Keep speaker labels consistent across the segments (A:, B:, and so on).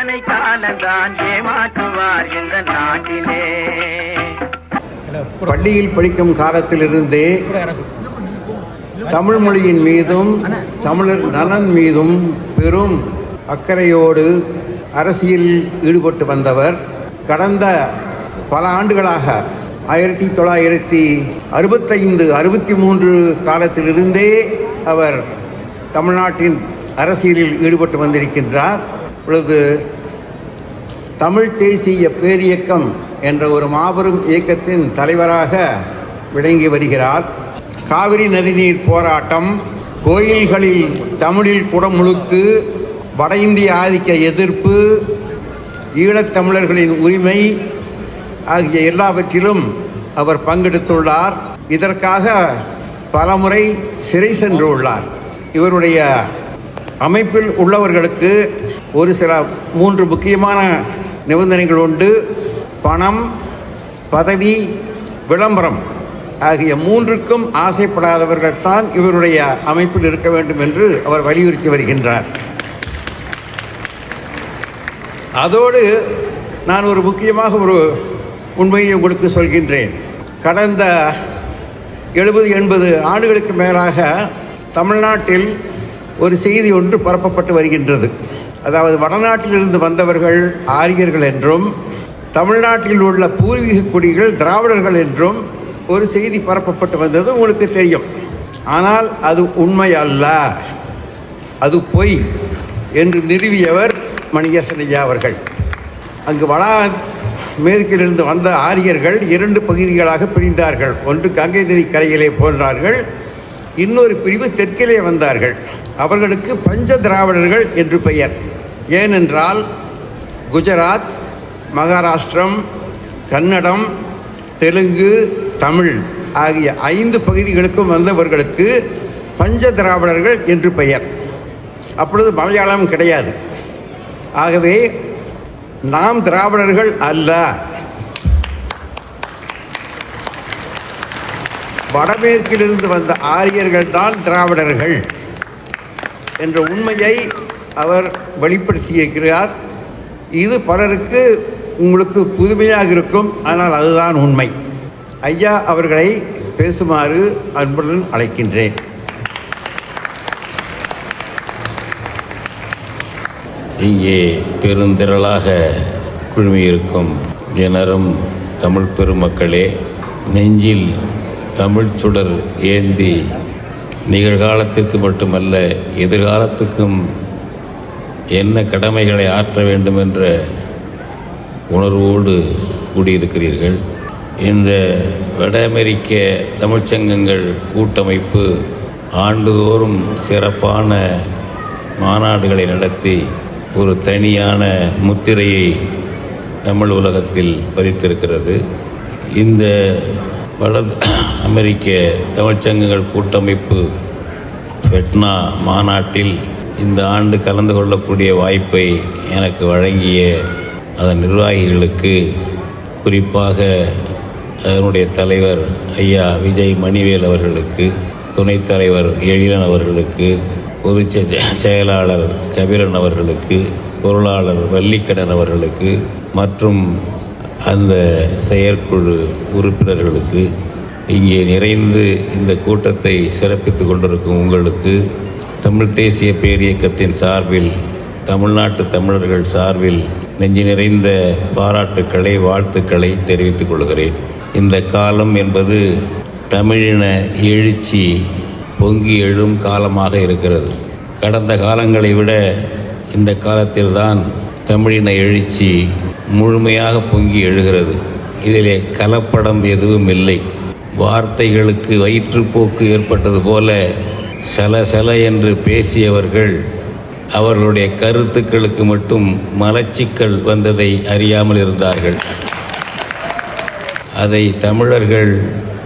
A: எத்தனை காலந்தான் ஏமாற்றுவார் இந்த நாட்டிலே.
B: பள்ளியில் படிக்கும் காலத்திலிருந்தே தமிழ் மொழியின் மீதும் தமிழர் நலன் மீதும் பெரும் அக்கறையோடு அரசியலில் ஈடுபட்டு வந்தவர் கடந்த பல ஆண்டுகளாக ஆயிரத்தி தொள்ளாயிரத்தி அறுபத்தைந்து அறுபத்தி மூன்று காலத்திலிருந்தே அவர் தமிழ்நாட்டின் அரசியலில் ஈடுபட்டு வந்திருக்கின்றார். பொழுது தமிழ் தேசிய பேரியக்கம் என்ற ஒரு மாபெரும் இயக்கத்தின் தலைவராக விளங்கி வருகிறார். காவிரி நதிநீர் போராட்டம் கோயில்களில் தமிழில் குடமுழுக்கு வட இந்திய ஆதிக்க எதிர்ப்பு ஈழத்தமிழர்களின் உரிமை ஆகிய எல்லாவற்றிலும் அவர் பங்கெடுத்துள்ளார். இதற்காக பலமுறை சிறை சென்றுள்ளார். இவருடைய அமைப்பில் உள்ளவர்களுக்கு ஒரு சில மூன்று முக்கியமான நிபந்தனைகள் உண்டு. பணம் பதவி விளம்பரம் ஆகிய மூன்றுக்கும் ஆசைப்படாதவர்கள் தான் இவருடைய அமைப்பில் இருக்க வேண்டும் என்று அவர் வலியுறுத்தி வருகின்றார். அதோடு நான் ஒரு முக்கியமாக ஒரு உண்மையை உங்களுக்கு சொல்கின்றேன். கடந்த எழுபது எண்பது ஆண்டுகளுக்கு மேலாக தமிழ்நாட்டில் ஒரு செய்தி ஒன்று பரப்பப்பட்டு வருகின்றது. அதாவது வடநாட்டிலிருந்து வந்தவர்கள் ஆரியர்கள் என்றும் தமிழ்நாட்டில் உள்ள பூர்வீக குடிகள் திராவிடர்கள் என்றும் ஒரு செய்தி பரப்பப்பட்டு வந்தது உங்களுக்கு தெரியும். ஆனால் அது உண்மை அல்ல. அது பொய் என்று நிறுவியவர் மணிகசனையா ஐயா அவர்கள். அங்கு வடா மேற்கிலிருந்து வந்த ஆரியர்கள் இரண்டு பகுதிகளாக பிரிந்தார்கள். ஒன்று கங்கை நதி கரையிலே போன்றார்கள் இன்னொரு பிரிவு தெற்கிலே வந்தார்கள். அவர்களுக்கு பஞ்ச திராவிடர்கள் என்று பெயர். ஏனென்றால் குஜராத் மகாராஷ்டிரம் கன்னடம் தெலுங்கு தமிழ் ஆகிய ஐந்து பகுதிகளுக்கும் வந்தவர்களுக்கு பஞ்ச திராவிடர்கள் என்று பெயர். அப்பொழுது மலையாளம் கிடையாது. ஆகவே நாம் திராவிடர்கள் அல்ல. வடமேற்கிலிருந்து வந்த ஆரியர்கள் தான் திராவிடர்கள் என்ற உண்மையை அவர் வெளிப்படுத்தியிருக்கிறார். இது பலருக்கு உங்களுக்கு புதுமையாக இருக்கும். ஆனால் அதுதான் உண்மை. ஐயா அவர்களை பேசுமாறு அன்புடன் அழைக்கின்றேன்.
C: இங்கே பெருந்திரளாக குழுமியிருக்கும் ಜನரும் தமிழ் பெருமக்களே நெஞ்சில் தமிழ் சுடர் ஏந்தி நிகழ்காலத்திற்கு மட்டுமல்ல எதிர்காலத்துக்கும் என்ன கடமைகளை ஆற்ற வேண்டும் என்ற உணர்வோடு கூடியிருக்கிறீர்கள். இந்த வட அமெரிக்க தமிழ்ச்சங்கங்கள் கூட்டமைப்பு ஆண்டுதோறும் சிறப்பான மாநாடுகளை நடத்தி ஒரு தனியான முத்திரையை தமிழ் உலகத்தில் பதித்திருக்கிறது. இந்த வட அமெரிக்க தமிழ்ச்சங்கங்கள் கூட்டமைப்பு ஃபெட்னா மாநாட்டில் இந்த ஆண்டு கலந்து கொள்ளக்கூடிய வாய்ப்பை எனக்கு வழங்கிய அதன் நிர்வாகிகளுக்கு குறிப்பாக அதனுடைய தலைவர் ஐயா விஜய் மணிவேல் அவர்களுக்கு துணைத் தலைவர் எழிலன் அவர்களுக்கு பொதுச் செ- செயலாளர் கபிலன் அவர்களுக்கு பொருளாளர் வள்ளிக்கடன் அவர்களுக்கு மற்றும் அந்த செயற்குழு உறுப்பினர்களுக்கு இங்கே நிறைந்து இந்த கூட்டத்தை சிறப்பித்துக் கொண்டிருக்கும் உங்களுக்கு தமிழ் தேசிய பேரியக்கத்தின் சார்பில் தமிழ்நாட்டு தமிழர்கள் சார்பில் நெஞ்சு நிறைந்த பாராட்டுக்களை வாழ்த்துக்களை தெரிவித்துக் கொள்கிறேன். இந்த காலம் என்பது தமிழின எழுச்சி பொங்கி எழும் காலமாக இருக்கிறது. கடந்த காலங்களை விட இந்த காலத்தில்தான் தமிழின எழுச்சி முழுமையாக பொங்கி எழுகிறது. இதிலே கலப்படம் எதுவும் இல்லை. வார்த்தைகளுக்கு வயிற்றுப்போக்கு ஏற்பட்டது போல சல சல என்று பேசியவர்கள் அவர்களுடைய கருத்துக்களுக்கு மட்டும் மலச்சிக்கல் வந்ததை அறியாமல் இருந்தார்கள். அதை தமிழர்கள்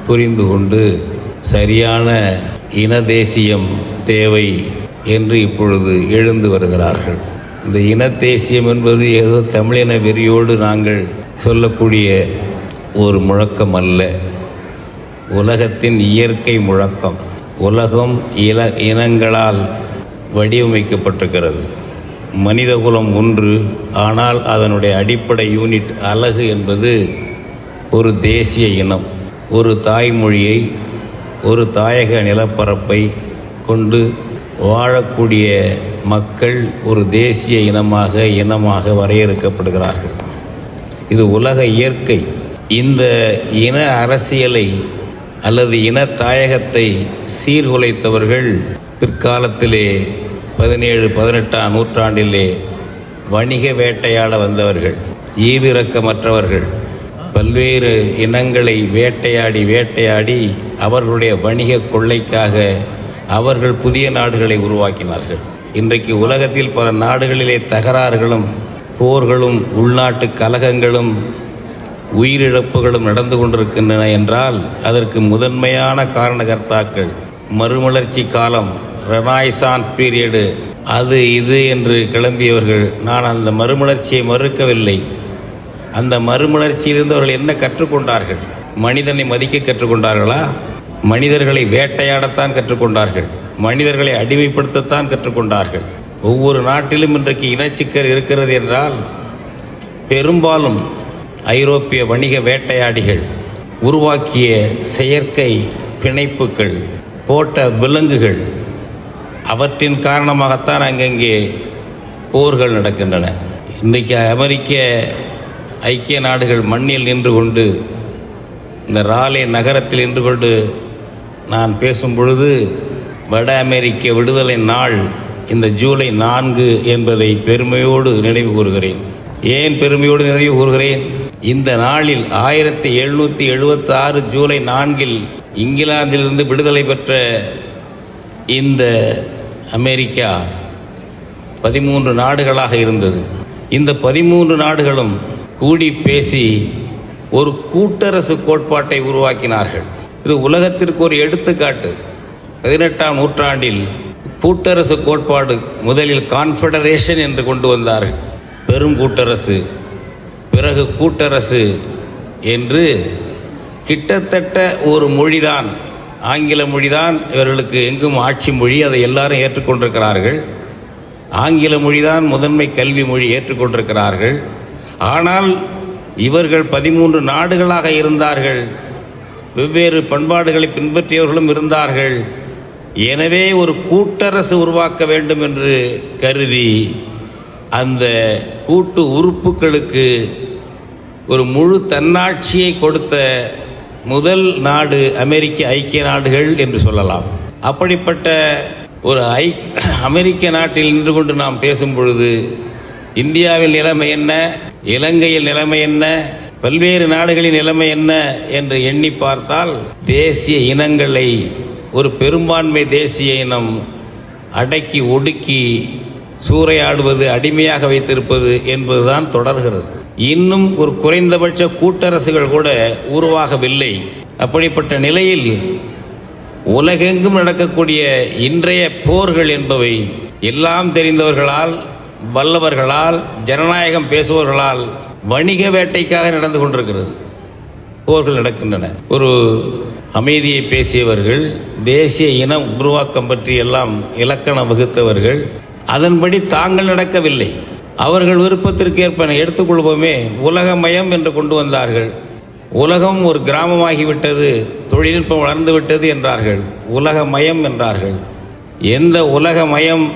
C: புரிந்து கொண்டு சரியான இன தேசியம் தேவை என்று இப்பொழுது எழுந்து வருகிறார்கள். இந்த இன தேசியம் என்பது ஏதோ தமிழின வெறியோடு நாங்கள் சொல்லக்கூடிய ஒரு முழக்கம் அல்ல. உலகத்தின் இயற்கை முழக்கம். உலகம் இல இனங்களால் வடிவமைக்கப்பட்டிருக்கிறது. மனிதகுலம் ஒன்று ஆனால் அதனுடைய அடிப்படை யூனிட் அழகு என்பது ஒரு தேசிய இனம். ஒரு தாய்மொழியை ஒரு தாயக நிலப்பரப்பை கொண்டு வாழக்கூடிய மக்கள் ஒரு தேசிய இனமாக இனமாக வரையறுக்கப்படுகிறார்கள். இது உலக இயற்கை. இந்த இன அரசியலை அல்லது இன தாயகத்தை சீர்குலைத்தவர்கள் பிற்காலத்திலே பதினேழு பதினெட்டாம் நூற்றாண்டிலே வணிக வேட்டையாட வந்தவர்கள் ஈவிரக்கமற்றவர்கள். பல்வேறு இனங்களை வேட்டையாடி வேட்டையாடி அவர்களுடைய வணிக கொள்ளைக்காக அவர்கள் புதிய நாடுகளை உருவாக்கினார்கள். இன்றைக்கு உலகத்தில் பல நாடுகளிலே தகராறுகளும் போர்களும் உள்நாட்டு கலகங்களும் உயிரிழப்புகளும் நடந்து கொண்டிருக்கின்றன என்றால் அதற்கு முதன்மையான காரணகர்த்தாக்கள் மறுமலர்ச்சி காலம் ரெனாய்சான்ஸ் பீரியடு அது இது என்று கிளம்பியவர்கள். நான் அந்த மறுமலர்ச்சியை மறுக்கவில்லை. அந்த மறுமலர்ச்சியிலிருந்து அவர்கள் என்ன கற்றுக்கொண்டார்கள்? மனிதனை மதிக்க கற்றுக்கொண்டார்களா? மனிதர்களை வேட்டையாடத்தான் கற்றுக்கொண்டார்கள். மனிதர்களை அடிமைப்படுத்தத்தான் கற்றுக்கொண்டார்கள். ஒவ்வொரு நாட்டிலும் இன்றைக்கு இனச்சிக்கல் இருக்கிறது என்றால் பெரும்பாலும் ஐரோப்பிய வணிக வேட்டையாடிகள் உருவாக்கிய செயற்கை பிணைப்புகள் போட்ட விலங்குகள் அவற்றின் காரணமாகத்தான் அங்கங்கே போர்கள் நடக்கின்றன. இன்றைக்கு அமெரிக்க ஐக்கிய நாடுகள் மண்ணில் நின்று கொண்டு இந்த ராலே நகரத்தில் நின்று கொண்டு நான் பேசும் பொழுது வட அமெரிக்க விடுதலை நாள் இந்த ஜூலை நான்கு என்பதை பெருமையோடு நினைவு கூறுகிறேன். ஏன் பெருமையோடு நினைவு கூறுகிறேன்? இந்த நாளில் ஆயிரத்தி எழுநூற்றி எழுபத்தி ஆறு ஜூலை நான்கில் இங்கிலாந்திலிருந்து விடுதலை பெற்ற இந்த அமெரிக்கா பதிமூன்று நாடுகளாக இருந்தது. இந்த பதிமூன்று நாடுகளும் கூடி பேசி ஒரு கூட்டரசு கோட்பாட்டை உருவாக்கினார்கள். இது உலகத்திற்கு ஒரு எடுத்துக்காட்டு. பதினெட்டாம் நூற்றாண்டில் கூட்டரசு கோட்பாடு முதலில் கான்ஃபெடரேஷன் என்று கொண்டு வந்தார்கள். பெரும் கூட்டரசு. பிறகு கூட்டரசு என்று கிட்டத்தட்ட ஒரு மொழிதான் ஆங்கில மொழிதான் இவர்களுக்கு எங்கும் ஆட்சி மொழி அதை எல்லாரும் ஏற்றுக்கொண்டிருக்கிறார்கள். ஆங்கில மொழிதான் முதன்மை கல்வி மொழி ஏற்றுக்கொண்டிருக்கிறார்கள். ஆனால் இவர்கள் பதிமூன்று நாடுகளாக இருந்தார்கள். வெவ்வேறு பண்பாடுகளை பின்பற்றியவர்களும் இருந்தார்கள். எனவே ஒரு கூட்டரசு உருவாக்க வேண்டும் என்று கருதி அந்த கூட்டு உறுப்புகளுக்கு ஒரு முழு தன்னாட்சியை கொடுத்த முதல் நாடு அமெரிக்க ஐக்கிய நாடுகள் என்று சொல்லலாம். அப்படிப்பட்ட ஒரு ஐ அமெரிக்க நாட்டில் நின்று கொண்டு நாம் பேசும் பொழுது இந்தியாவில் நிலைமை என்ன? இலங்கையில் நிலைமை என்ன? பல்வேறு நாடுகளின் நிலைமை என்ன? என்று எண்ணி பார்த்தால் தேசிய இனங்களை ஒரு பெரும்பான்மை தேசிய இனம் அடக்கி ஒடுக்கி சூறையாடுவது அடிமையாக வைத்திருப்பது என்பதுதான் தொடர்கிறது. இன்னும் ஒரு குறைந்தபட்ச கூட்டரசுகள் கூட உருவாகவில்லை. அப்படிப்பட்ட நிலையில் உலகெங்கும் நடக்கக்கூடிய இன்றைய போர்கள் என்பவை எல்லாம் தெரிந்தவர்களால் வல்லவர்களால் ஜனநாயகம் பேசுபவர்களால் வணிக வேட்டைக்காக நடந்து கொண்டிருக்கிறது. போர்கள் நடக்கின்றன. ஒரு அமைதியை பேசியவர்கள் தேசிய இன உருவாக்கம் பற்றி எல்லாம் இலக்கணம் வகுத்தவர்கள் அதன்படி தாங்கள் நடக்கவில்லை. அவர்கள் விருப்பத்திற்கு ஏற்ப எடுத்துக்கொள்வோமே உலகமயம் என்று கொண்டு வந்தார்கள். உலகம் ஒரு கிராமமாகிவிட்டது தொழில்நுட்பம் வளர்ந்து விட்டது என்றார்கள். உலகமயம் என்றார்கள். எந்த உலகமயம்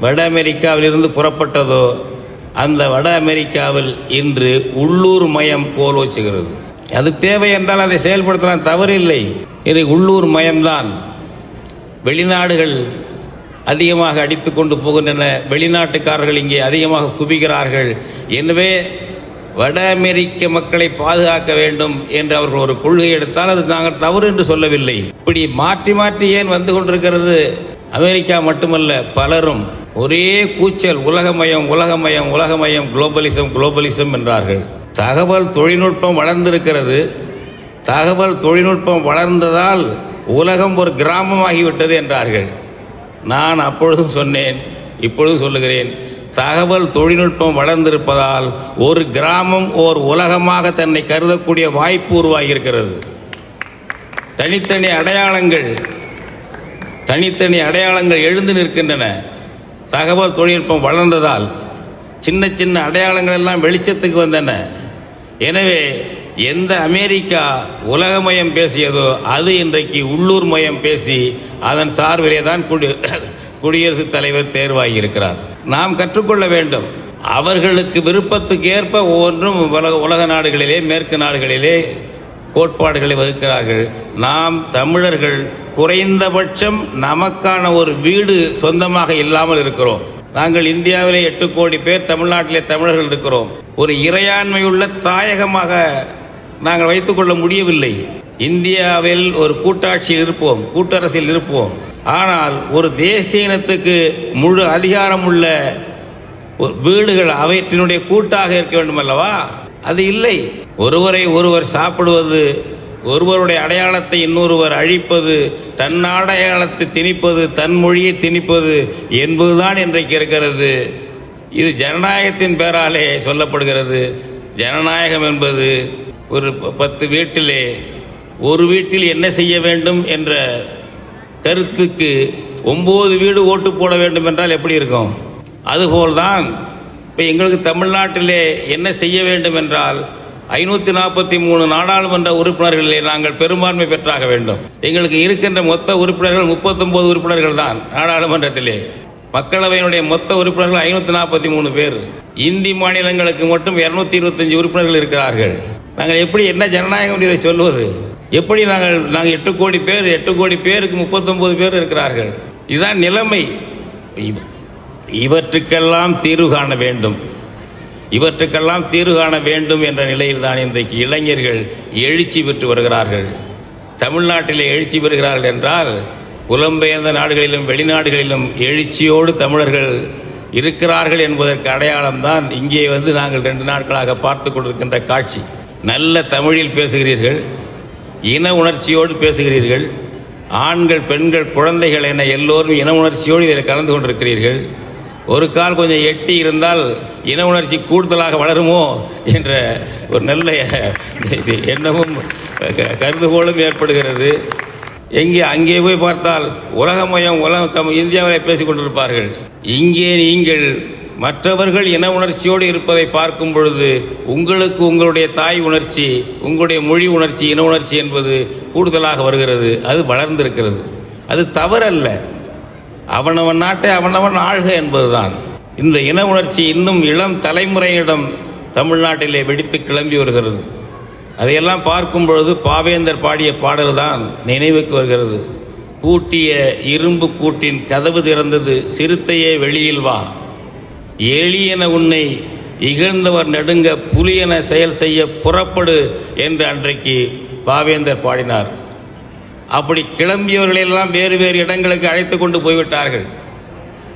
C: வட அமெரிக்காவிலிருந்து புறப்பட்டதோ அந்த வட அமெரிக்காவில் இன்று உள்ளூர் மயம் கோலோச்சுகிறது அது தேவை என்றால் அதை செயல்படுத்தலாம் தவறில்லை. இது உள்ளூர் மயம்தான். வெளிநாடுகள் அதிகமாக அடித்து கொண்டு போகின்றன. வெளிநாட்டுக்காரர்கள் இங்கே அதிகமாக குவிகிறார்கள். எனவே வட அமெரிக்க மக்களை பாதுகாக்க வேண்டும் என்று அவர்கள் ஒரு கொள்கை எடுத்தால் அது நாங்கள் தவறு என்று சொல்லவில்லை. இப்படி மாற்றி மாற்றி ஏன் வந்து கொண்டிருக்கிறது? அமெரிக்கா மட்டுமல்ல பலரும் ஒரே கூச்சல் உலகமயம் உலகமயம் உலகமயம் குளோபலிசம் குளோபலிசம் என்றார்கள். தகவல் தொழில்நுட்பம் வளர்ந்திருக்கிறது. தகவல் தொழில்நுட்பம் வளர்ந்ததால் உலகம் ஒரு கிராமமாகிவிட்டது என்றார்கள். நான் அப்பொழுதும் சொன்னேன் இப்பொழுதும் சொல்லுகிறேன். தகவல் தொழில்நுட்பம் வளர்ந்திருப்பதால் ஒரு கிராமம் ஓர் உலகமாக தன்னை கருதக்கூடிய வாய்ப்பு உருவாகியிருக்கிறது. தனித்தனி அடையாளங்கள் தனித்தனி அடையாளங்கள் எழுந்து நிற்கின்றன. தகவல் தொழில்நுட்பம் வளர்ந்ததால் சின்ன சின்ன அடையாளங்கள் எல்லாம் வெளிச்சத்துக்கு வந்தன. எனவே எந்த அமெரிக்கா உலகமயம் பேசியதோ அது இன்றைக்கு உள்ளூர் மயம் பேசி அதன் சார்பிலே தான் குடி குடியரசுத் தலைவர் தேர்வாகி இருக்கிறார். நாம் கற்றுக்கொள்ள வேண்டும் அவர்களுக்கு விருப்பத்துக்கு ஏற்ப ஒவ்வொன்றும் உலக உலக நாடுகளிலே மேற்கு நாடுகளிலே கோட்பாடுகளை வகுக்கிறார்கள். நாம் தமிழர்கள் குறைந்தபட்சம் நமக்கான ஒரு வீடு சொந்தமாக இல்லாமல் இருக்கிறோம். நாங்கள் இந்தியாவிலே எட்டு கோடி பேர் தமிழ்நாட்டிலே தமிழர்கள் இருக்கிறோம். ஒரு இறையாண்மையுள்ள தாயகமாக நாங்கள் வைத்துக்கொள்ள முடியவில்லை. இந்தியாவில் ஒரு கூட்டாட்சியில் இருப்போம் கூட்டரசில் இருப்போம். ஆனால் ஒரு தேசிய இனத்துக்கு முழு அதிகாரம் உள்ள ஒரு வீடுகள் அவற்றினுடைய கூட்டாக இருக்க வேண்டும் அல்லவா அது இல்லை. ஒருவரை ஒருவர் சாப்பிடுவது ஒருவருடைய அடையாளத்தை இன்னொருவர் அழிப்பது தன் அடையாளத்தை திணிப்பது தன் மொழியை திணிப்பது என்பதுதான் இன்றைக்கு இருக்கிறது. இது ஜனநாயகத்தின் பேராலே சொல்லப்படுகிறது. ஜனநாயகம் என்பது ஒரு ப- பத்து வீட்டிலே ஒரு வீட்டில் என்ன செய்ய வேண்டும் என்ற கருத்துக்கு ஒம்பது வீடு ஓட்டு போட வேண்டும் என்றால் எப்படி இருக்கும்? அதுபோல்தான் இப்போ எங்களுக்கு தமிழ்நாட்டிலே என்ன செய்ய வேண்டும் என்றால் ஐநூற்றி நாற்பத்தி மூணு நாடாளுமன்ற உறுப்பினர்களிலே நாங்கள் பெரும்பான்மை பெற்றாக வேண்டும். எங்களுக்கு இருக்கின்ற மொத்த உறுப்பினர்கள் முப்பத்தொம்போது உறுப்பினர்கள் தான் நாடாளுமன்றத்திலே. மக்களவையினுடைய மொத்த உறுப்பினர்கள் ஐநூற்றி நாற்பத்தி மூணு பேர். இந்தி மாநிலங்களுக்கு மட்டும் இருநூத்தி இருபத்தஞ்சு உறுப்பினர்கள் இருக்கிறார்கள். நாங்கள் எப்படி என்ன ஜனநாயகம் இதை சொல்வது? எப்படி நாங்கள் நாங்கள் எட்டு கோடி பேர் எட்டு கோடி பேருக்கு முப்பத்தொம்போது பேர் இருக்கிறார்கள்? இதுதான் நிலைமை. இவற்றுக்கெல்லாம் தீர்வு காண வேண்டும். இவற்றுக்கெல்லாம் தீர்வு காண வேண்டும் என்ற நிலையில் தான் இன்றைக்கு இளைஞர்கள் எழுச்சி பெற்று வருகிறார்கள். தமிழ்நாட்டிலே எழுச்சி பெறுகிறார்கள் என்றால் புலம்பெயர்ந்த நாடுகளிலும் வெளிநாடுகளிலும் எழுச்சியோடு தமிழர்கள் இருக்கிறார்கள் என்பதற்கு அடையாளம்தான் இங்கே வந்து நாங்கள் ரெண்டு நாட்களாக பார்த்து கொண்டிருக்கின்ற காட்சி. நல்ல தமிழில் பேசுகிறீர்கள் இன உணர்ச்சியோடு பேசுகிறீர்கள் ஆண்கள் பெண்கள் குழந்தைகள் என எல்லோரும் இன உணர்ச்சியோடு இதில் கலந்து கொண்டிருக்கிறீர்கள். ஒரு கால் கொஞ்சம் எட்டி இருந்தால் இன உணர்ச்சி கூடுதலாக வளருமோ என்ற ஒரு நல்ல இது எண்ணமும் க- கருதுகோளும் ஏற்படுகிறது. எங்கே அங்கே போய் பார்த்தால் உலகமயம் உலகம் தம் இந்தியாவில் பேசிக் கொண்டிருப்பார்கள். இங்கே நீங்கள் மற்றவர்கள் இன உணர்ச்சியோடு இருப்பதை பார்க்கும் பொழுது உங்களுக்கு உங்களுடைய தாய் உணர்ச்சி உங்களுடைய மொழி உணர்ச்சி இன உணர்ச்சி என்பது கூடுதலாக வருகிறது. அது வளர்ந்திருக்கிறது. அது தவறல்ல. அவனவன் நாட்டை அவனவன் ஆழ்க என்பதுதான். இந்த இன உணர்ச்சி இன்னும் இளம் தலைமுறையிடம் தமிழ்நாட்டிலே வெடித்து கிளம்பி வருகிறது. அதையெல்லாம் பார்க்கும் பொழுது பாவேந்தர் பாடிய பாடல்தான் நினைவுக்கு வருகிறது. பூட்டிய இரும்பு கூட்டின் கதவு திறந்தது சிறுத்தையே வெளியில் வா. எளியன உன்னை இகழ்ந்தவர் நெடுங்க புலியென செயல் செய்ய புறப்படு என்று அன்றைக்கு பாவேந்தர் பாடினார். அப்படி கிளம்பியவர்களெல்லாம் வேறு வேறு இடங்களுக்கு அழைத்து கொண்டு போய்விட்டார்கள்.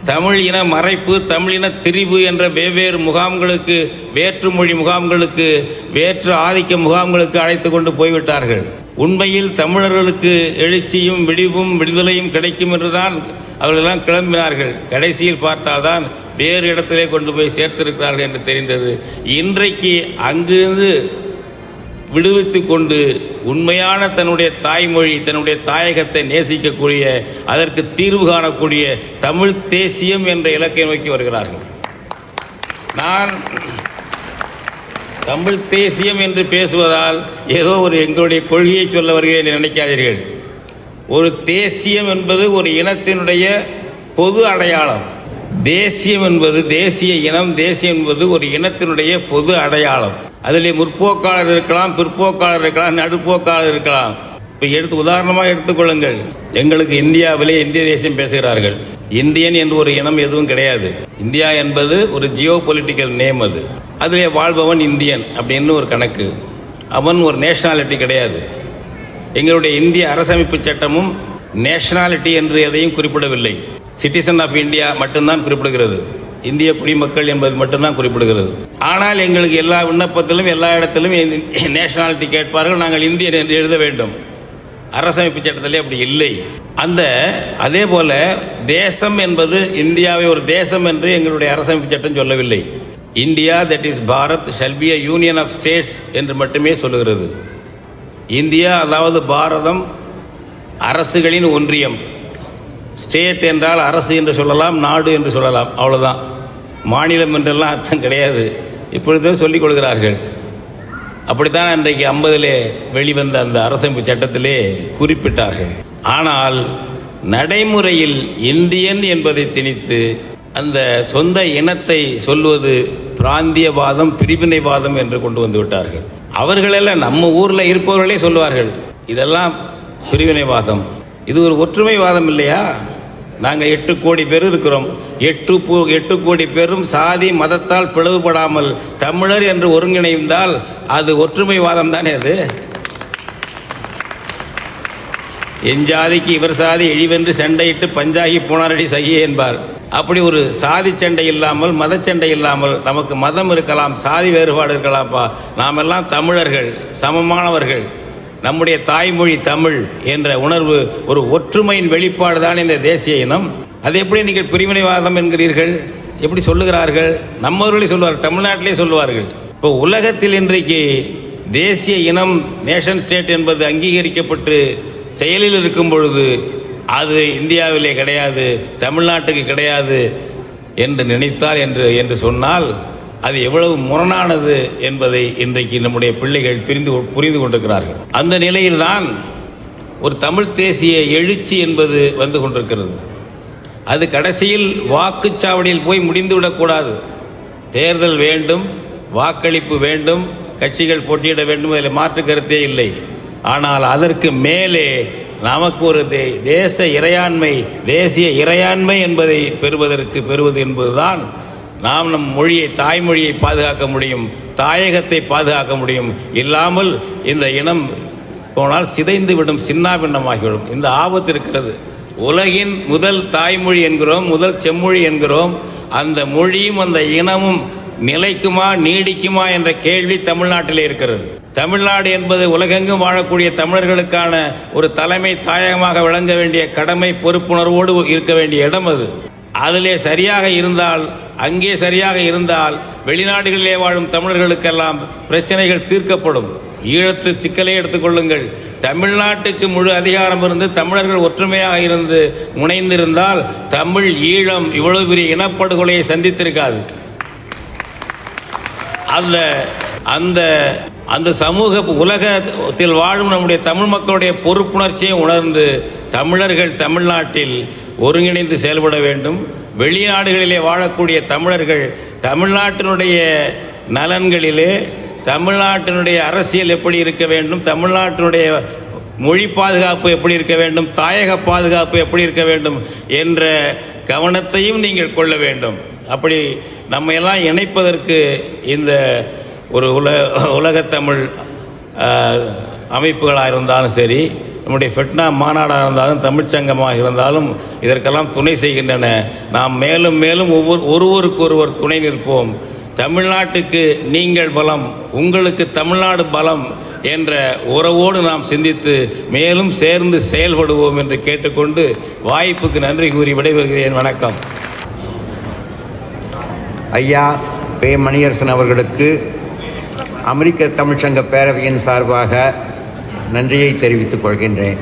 C: தமிழ் இன மறைப்பு தமிழ் இன திரிவு என்ற வெவ்வேறு முகாம்களுக்கு வேற்று மொழி முகாம்களுக்கு வேற்று ஆதிக்க முகாம்களுக்கு அழைத்து கொண்டு போய்விட்டார்கள். உண்மையில் தமிழர்களுக்கு எழுச்சியும் விடிவும் விடுதலையும் கிடைக்கும் என்றுதான் அவர்களெல்லாம் கிளம்பினார்கள். கடைசியில் பார்த்தால்தான் வேறு இடத்திலே கொண்டு போய் சேர்த்திருக்கிறார்கள் என்று தெரிந்தது. இன்றைக்கு அங்கிருந்து விடுவித்து கொண்டு உண்மையான தன்னுடைய தாய்மொழி தன்னுடைய தாயகத்தை நேசிக்கக்கூடிய அதற்கு தீர்வு காணக்கூடிய தமிழ் தேசியம் என்ற இலக்கை நோக்கி வருகிறார்கள். நான் தமிழ் தேசியம் என்று பேசுவதால் ஏதோ ஒரு எங்களுடைய கொள்கையை சொல்ல வருகிறேன் என்று நினைக்காதீர்கள். ஒரு தேசியம் என்பது ஒரு இனத்தினுடைய பொது அடையாளம். தேசியம் என்பது தேசிய இனம் தேசியம் என்பது ஒரு இனத்தினுடைய பொது அடையாளம். அதிலே முற்போக்காளர் இருக்கலாம் பிற்போக்காளர் இருக்கலாம் நடுப்போக்காளர் இருக்கலாம். இப்போ எடுத்து உதாரணமாக எடுத்துக்கொள்ளுங்கள். எங்களுக்கு இந்தியாவிலே இந்திய தேசியம் பேசுகிறார்கள். இந்தியன் என்று ஒரு இனம் எதுவும் கிடையாது. இந்தியா என்பது ஒரு ஜியோ பொலிட்டிக்கல் நேம் அது. அதிலே வாழ்பவன் இந்தியன் அப்படின்னு ஒரு கணக்கு. அவன் ஒரு நேஷனாலிட்டி கிடையாது. எங்களுடைய இந்திய அரசமைப்பு சட்டமும் நேஷனாலிட்டி என்று எதையும் குறிப்பிடவில்லை. சிட்டிசன் ஆஃப் இந்தியா மட்டும்தான் குறிப்பிடுகிறது. இந்திய குடிமக்கள் என்பது மட்டும்தான் குறிப்பிடுகிறது. ஆனால் எங்களுக்கு எல்லா விண்ணப்பத்திலும் எல்லா இடத்திலும் நேஷனாலிட்டி கேட்பார்கள். நாங்கள் இந்தியன் என்று எழுத வேண்டும். அரசமைப்பு சட்டத்திலே அப்படி இல்லை. அந்த அதே போல தேசம் என்பது இந்தியாவை ஒரு தேசம் என்று எங்களுடைய அரசமைப்பு சட்டம் சொல்லவில்லை. India that is Bharat shall be union of states என்று மட்டுமே சொல்லுகிறது. இந்தியா அதாவது பாரதம் அரசுகளின் ஒன்றியம். ஸ்டேட் என்றால் அரசு என்று சொல்லலாம் நாடு என்று சொல்லலாம் அவ்வளோதான் மாநிலம் என்றெல்லாம் அர்த்தம் கிடையாது. இப்பொழுதும் சொல்லிக் கொள்கிறார்கள். அப்படித்தான் அன்றைக்கு ஐம்பதிலே வெளிவந்த அந்த அரசமைப்பு சட்டத்திலே குறிப்பிட்டார்கள். ஆனால் நடைமுறையில் இந்தியன் என்பதை திணித்து அந்த சொந்த இனத்தை சொல்வது பிராந்தியவாதம் பிரிவினைவாதம் என்று கொண்டு வந்து விட்டார்கள். அவர்களெல்லாம் நம்ம ஊரில் இருப்பவர்களே சொல்லுவார்கள் இதெல்லாம் பிரிவினைவாதம். இது ஒரு ஒற்றுமைவாதம் இல்லையா? நாங்கள் எட்டு கோடி பேர் இருக்கிறோம். எட்டு போ எட்டு கோடி பேரும் சாதி மதத்தால் பிளவுபடாமல் தமிழர் என்று ஒருங்கிணைந்தால் அது ஒற்றுமைவாதம் தானே அது? என் ஜாதிக்கு இவர் சாதி எழிவென்று சண்டையிட்டு பஞ்சாகி போனாரடி சகியே என்பார். அப்படி ஒரு சாதி சண்டை இல்லாமல் மத சண்டை இல்லாமல் நமக்கு மதம் இருக்கலாம் சாதி வேறுபாடு இருக்கலாம்ப்பா. நாம் எல்லாம் தமிழர்கள் சமமானவர்கள். நம்முடைய தாய்மொழி தமிழ் என்ற உணர்வு ஒரு ஒற்றுமையின் வெளிப்பாடு தான் இந்த தேசிய இனம். அது எப்படி நீங்கள் பிரிவினைவாதம் என்கிறீர்கள்? எப்படி சொல்லுகிறார்கள்? நம்மவர்களே சொல்லுவார்கள் தமிழ்நாட்டிலே சொல்லுவார்கள். இப்போ உலகத்தில் இன்றைக்கு தேசிய இனம் நேஷன் ஸ்டேட் என்பது அங்கீகரிக்கப்பட்டு செயலில் இருக்கும் பொழுது அது இந்தியாவிலே கிடையாது தமிழ்நாட்டுக்கு கிடையாது என்று நினைத்தால் என்று என்று சொன்னால் அது எவ்வளவு முரணானது என்பதை இன்றைக்கு நம்முடைய பிள்ளைகள் பிரிந்து புரிந்து கொண்டிருக்கிறார்கள். அந்த நிலையில்தான் ஒரு தமிழ் தேசிய எழுச்சி என்பது வந்து கொண்டிருக்கிறது. அது கடைசியில் வாக்குச்சாவடியில் போய் முடிந்துவிடக்கூடாது தேர்தல் வேண்டும் வாக்களிப்பு வேண்டும் கட்சிகள் போட்டியிட வேண்டும் அதில் மாற்று கருத்தே இல்லை. ஆனால் அதற்கு மேலே நமக்கு ஒரு தே- தேச இறையாண்மை தேசிய இறையாண்மை என்பதை பெறுவதற்கு பெறுவது என்பதுதான் நாம் நம் மொழியை தாய்மொழியை பாதுகாக்க முடியும் தாயகத்தை பாதுகாக்க முடியும். இல்லாமல் இந்த இனம் போனால் சிதைந்து விடும் சின்னாபின்னமாகிவிடும் இந்த ஆபத்து இருக்கிறது. உலகின் முதல் தாய்மொழி என்கிறோம் முதல் செம்மொழி என்கிறோம். அந்த மொழியும் அந்த இனமும் நிலைக்குமா நீடிக்குமா என்ற கேள்வி தமிழ்நாட்டிலே இருக்கிறது. தமிழ்நாடு என்பது உலகெங்கும் வாழக்கூடிய தமிழர்களுக்கான ஒரு தலைமை தாயகமாக விளங்க வேண்டிய கடமை பொறுப்புணர்வோடு இருக்க வேண்டிய இடம் அது. அதிலே சரியாக இருந்தால் அங்கே சரியாக இருந்தால் வெளிநாடுகளிலே வாழும் தமிழர்களுக்கெல்லாம் பிரச்சனைகள் தீர்க்கப்படும். ஈழத்து சிக்கலை எடுத்துக்கொள்ளுங்கள் தமிழ்நாட்டுக்கு முழு அதிகாரம் இருந்து தமிழர்கள் ஒற்றுமையாக இருந்து முனைந்திருந்தால் தமிழ் ஈழம் இவ்வளவு பெரிய இனப்படுகொலையை சந்தித்திருக்காது. அந்த அந்த அந்த சமூக உலகத்தில் வாழும் நம்முடைய தமிழ் மக்களுடைய பொறுப்புணர்ச்சியை உணர்ந்து தமிழர்கள் தமிழ்நாட்டில் ஒருங்கிணைந்து செயல்பட வேண்டும். வெளிநாடுகளிலே வாழக்கூடிய தமிழர்கள் தமிழ்நாட்டினுடைய நலன்களிலே தமிழ்நாட்டினுடைய அரசியல் எப்படி இருக்க வேண்டும் தமிழ்நாட்டினுடைய மொழி பாதுகாப்பு எப்படி இருக்க வேண்டும் தாயக பாதுகாப்பு எப்படி இருக்க வேண்டும் என்ற கவனத்தையும் நீங்கள் கொள்ள வேண்டும். அப்படி நம்ம எல்லாம் இணைப்பதற்கு இந்த ஒரு உல உலகத்தமிழ் அமைப்புகளாக இருந்தாலும் சரி நம்முடைய ஃபெட்னா மாநாடாக இருந்தாலும் தமிழ்ச்சங்கமாக இருந்தாலும் இதற்கெல்லாம் துணை செய்கின்றன. நாம் மேலும் மேலும் ஒவ்வொரு ஒருவருக்கு ஒருவர் துணை நிற்போம். தமிழ்நாட்டுக்கு நீங்கள் பலம் உங்களுக்கு தமிழ்நாடு பலம் என்ற உறவோடு நாம் சிந்தித்து மேலும் சேர்ந்து செயல்படுவோம் என்று கேட்டுக்கொண்டு வாய்ப்புக்கு நன்றி கூறி விடைபெறுகிறேன். வணக்கம்.
B: ஐயா பே மணியரசன் அவர்களுக்கு அமெரிக்க தமிழ்ச்சங்க பேரவையின் சார்பாக நன்றியை தெரிவித்துக் கொள்கின்றேன்.